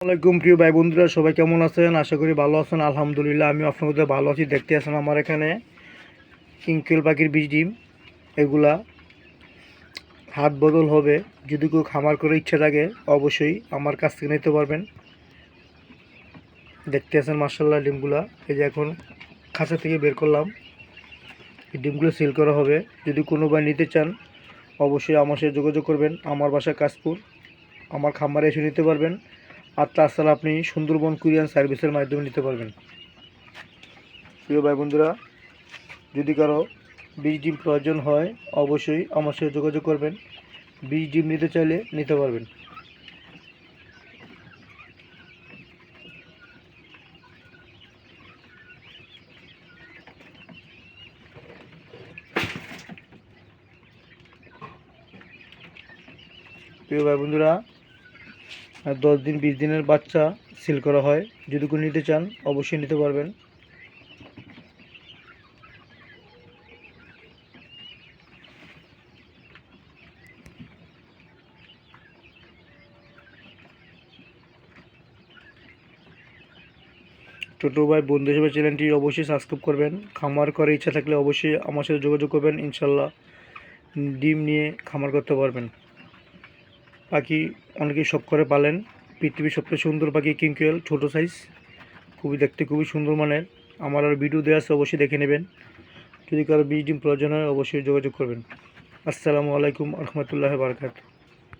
আসসালামাইকুম প্রিয় ভাই বন্ধুরা, সবাই কেমন আছেন? আশা করি ভালো আছেন, আলহামদুলিল্লাহ। আমি মধ্যে ভালো আছি, দেখতে আছেন আমার এখানে কিংকেল পাখির বীজ ডিম, এগুলা। হাত বদল হবে, যদি কেউ খামার করে ইচ্ছা থাকে, অবশ্যই আমার কাছ থেকে নিতে পারবেন। দেখতে আছেন মার্শাল্লাহ ডিমগুলা। এই যে এখন খাঁচা থেকে বের করলাম। এই ডিমগুলো সেল করা হবে। যদি কোনো ভাই নিতে চান, অবশ্যই আমার সাথে যোগাযোগ করবেন। আমার বাসা কাশপুর। আমার খামারে এসে নিতে পারবেন। আর তাছাড়া আপনি সুন্দরবন কুরিয়ান সার্ভিসের মাধ্যমে নিতে পারবেন। প্রিয় ভাই বন্ধুরা, যদি কারও বীজ ডিম প্রয়োজন হয়, অবশ্যই আমার সাথে যোগাযোগ করবেন। বীজ ডিম নিতে চাইলে নিতে পারবেন। প্রিয় ভাই বন্ধুরা দশ দিন, বিশ দিনের বাচ্চা সিল করা হয়। যদি কোনো নিতে চান, অবশ্যই নিতে পারবেন। ছোটো ভাই, বন্ধু হিসেবে চ্যানেলটি অবশ্যই সাবস্ক্রাইব করবেন। খামার করে ইচ্ছা থাকলে অবশ্যই আমার সাথে যোগাযোগ করবেন। ইনশাল্লাহ ডিম নিয়ে খামার করতে পারবেন। পাখি অনেকেই শখ করে পালেন। পৃথিবীর সবচেয়ে সুন্দর পাখি কিংকুয়েল ছোটো সাইজ খুবই দেখতে খুবই সুন্দর মানের। আমার আর ভিডিও দেওয়া আছে, অবশ্যই দেখে নেবেন। যদি কারও বীজ ডিম প্রয়োজন হয়, অবশ্যই যোগাযোগ করবেন। আসসালামু আলাইকুম রহমতুল্লাহ বারকাত